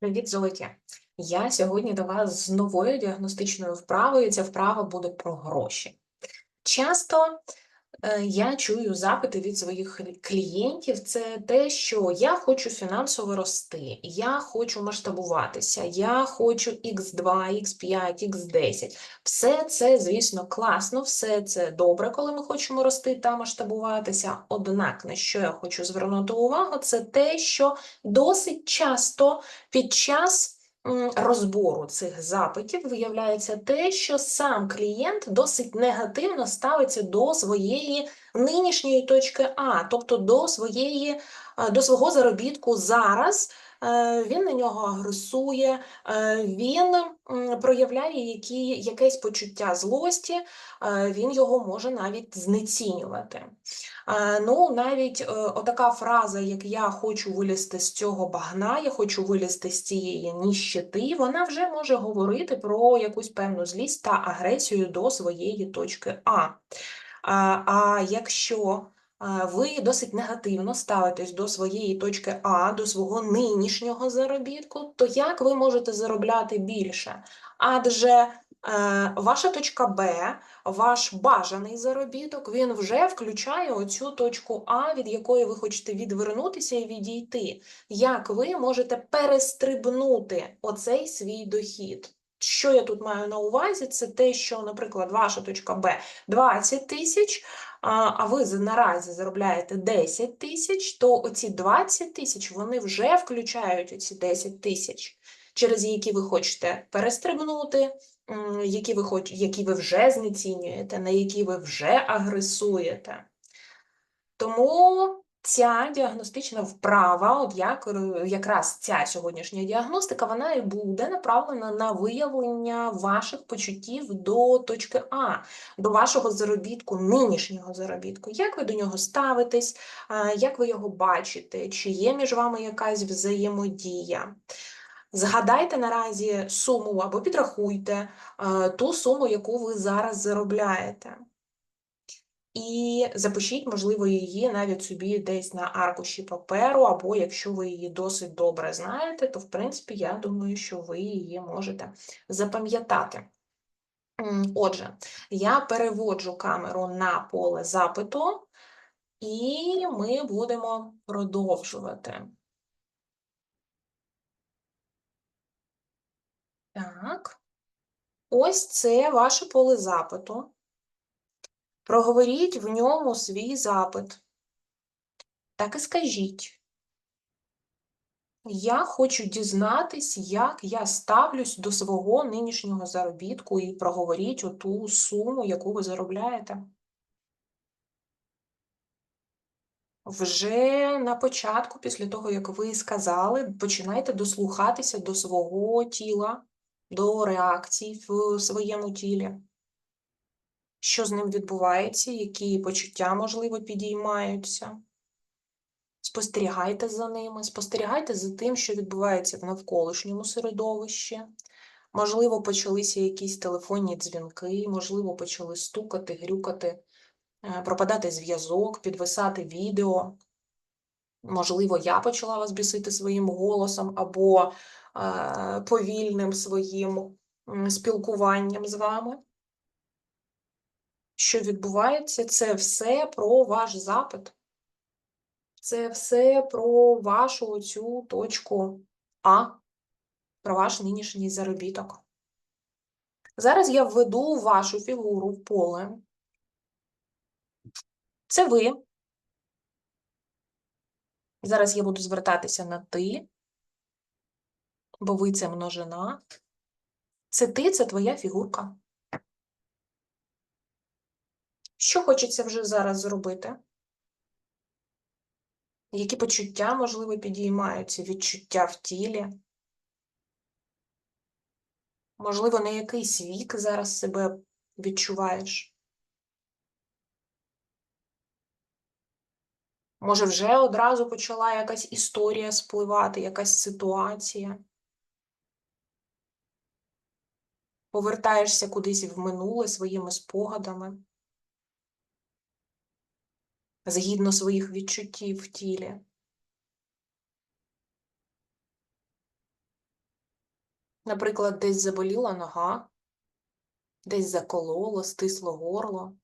Привіт, золоті! Я сьогодні до вас з новою діагностичною вправою. Ця вправа буде про гроші. Часто я чую запити від своїх клієнтів: це те, що я хочу фінансово рости, я хочу масштабуватися, я хочу X2, X5, X10. Все це, звісно, класно, все це добре, коли ми хочемо рости та масштабуватися. Однак, на що я хочу звернути увагу, це те, що досить часто під час розбору цих запитів виявляється те, що сам клієнт досить негативно ставиться до своєї нинішньої точки А, тобто до своєї, е, до свого заробітку зараз. Е, Він на нього агресує, е, він проявляє які, якесь почуття злості, е, він його може навіть знецінювати. Ну, навіть отака фраза, як я хочу вилізти з цього багна, я хочу вилізти з цієї ніщити, вона вже може говорити про якусь певну злість та агресію до своєї точки А. А, якщо ви досить негативно ставитесь до своєї точки А, до свого нинішнього заробітку, то як ви можете заробляти більше? Адже е, ваша точка Б ваш бажаний заробіток, він вже включає оцю точку А, від якої ви хочете відвернутися і відійти. Як ви можете перестрибнути оцей свій дохід? Що я тут маю на увазі? Це те, що, наприклад, ваша точка Б 20 тисяч, а ви наразі заробляєте 10 тисяч, то оці 20 тисяч вони вже включають оці 10 тисяч, через які ви хочете перестрибнути, які ви хоч, які ви вже знецінюєте, на які ви вже агресуєте. Тому ця діагностична вправа, от як, е, якраз ця сьогоднішня діагностика, вона і буде направлена на виявлення ваших почуттів до точки А, до вашого заробітку, нинішнього заробітку. Як ви до нього ставитесь, як ви його бачите, чи є між вами якась взаємодія? Згадайте наразі суму або підрахуйте е, ту суму, яку ви зараз заробляєте. І запишіть, можливо, її навіть собі десь на аркуші паперу, або якщо ви її досить добре знаєте, то, в принципі, я думаю, що ви її можете запам'ятати. Отже, я переводжу камеру на поле запиту, і ми будемо продовжувати. Так. Ось це ваше поле запиту. Проговоріть в ньому свій запит. Так і скажіть. Я хочу дізнатись, як я ставлюсь до свого нинішнього заробітку, і проговоріть оту суму, яку ви заробляєте. Вже на початку, після того, як ви сказали, починайте дослухатися до свого тіла, до реакцій в своєму тілі. Що з ним відбувається, які почуття, можливо, підіймаються. Спостерігайте за ними, спостерігайте за тим, що відбувається в навколишньому середовищі. Можливо, почалися якісь телефонні дзвінки, можливо, почали стукати, грюкати, е, пропадати зв'язок, підвисати відео. Можливо, я почала вас бісити своїм голосом або е, повільним своїм спілкуванням з вами. Що відбувається, це все про ваш запит. Це все про вашу цю точку А, про ваш нинішній заробіток. Зараз я введу вашу фігуру в поле. Це ви. Зараз я буду звертатися на ти, бо ви це множина. Це ти, це твоя фігурка. Що хочеться вже зараз зробити? Які почуття, можливо, підіймаються, відчуття в тілі? Можливо, на якийсь вік зараз себе відчуваєш? Може, вже одразу почала якась історія спливати, якась ситуація? Повертаєшся кудись в минуле своїми спогадами, згідно своїх відчуттів в тілі. Наприклад, десь заболіла нога, десь закололо, стисло горло,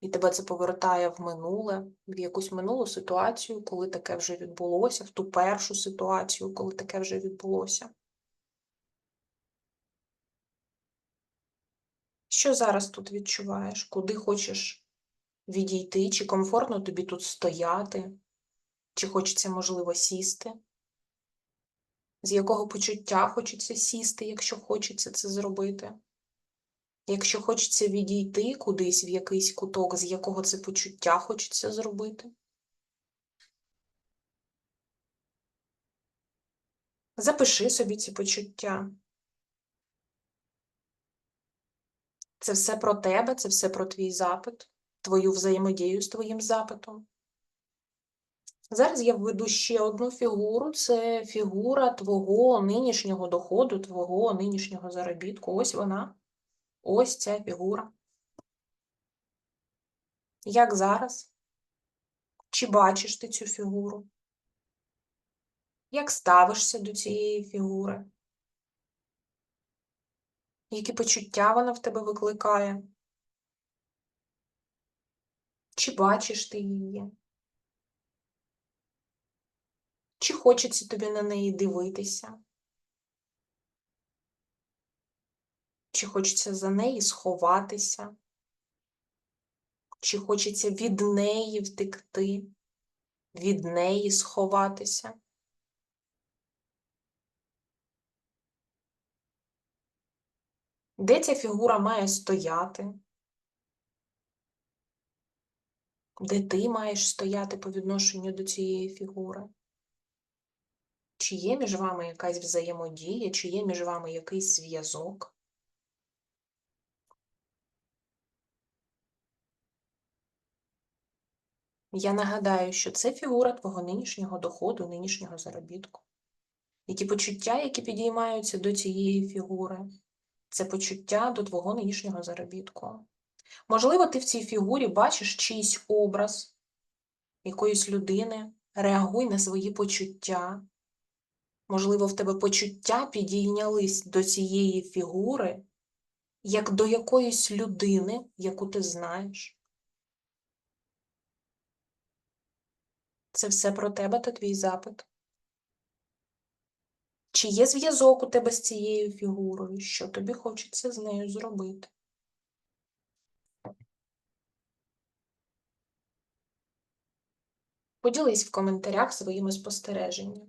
і тебе це повертає в минуле, в якусь минулу ситуацію, коли таке вже відбулося, в ту першу ситуацію, коли таке вже відбулося. Що зараз тут відчуваєш? Куди хочеш відійти? Чи комфортно тобі тут стояти? Чи хочеться, можливо, сісти? З якого почуття хочеться сісти, якщо хочеться це зробити? Якщо хочеться відійти кудись в якийсь куток, з якого це почуття хочеться зробити? Запиши собі ці почуття. Це все про тебе, це все про твій запит, твою взаємодію з твоїм запитом. Зараз я введу ще одну фігуру: це фігура твого нинішнього доходу, твого нинішнього заробітку. Ось вона. Ось ця фігура. Як зараз? Чи бачиш ти цю фігуру? Як ставишся до цієї фігури? Які почуття вона в тебе викликає? Чи бачиш ти її? Чи хочеться тобі на неї дивитися? Чи хочеться за неї сховатися? Чи хочеться від неї втекти, від неї сховатися? Де ця фігура має стояти? Де ти маєш стояти по відношенню до цієї фігури? Чи є між вами якась взаємодія, чи є між вами якийсь зв'язок? Я нагадаю, що це фігура твого нинішнього доходу, нинішнього заробітку. Які почуття, які підіймаються до цієї фігури, це почуття до твого нинішнього заробітку. Можливо, ти в цій фігурі бачиш чийсь образ якоїсь людини, реагуй на свої почуття. Можливо, в тебе почуття підійнялись до цієї фігури, як до якоїсь людини, яку ти знаєш. Це все про тебе та твій запит. Чи є зв'язок у тебе з цією фігурою? Що тобі хочеться з нею зробити? Поділись в коментарях своїми спостереженнями.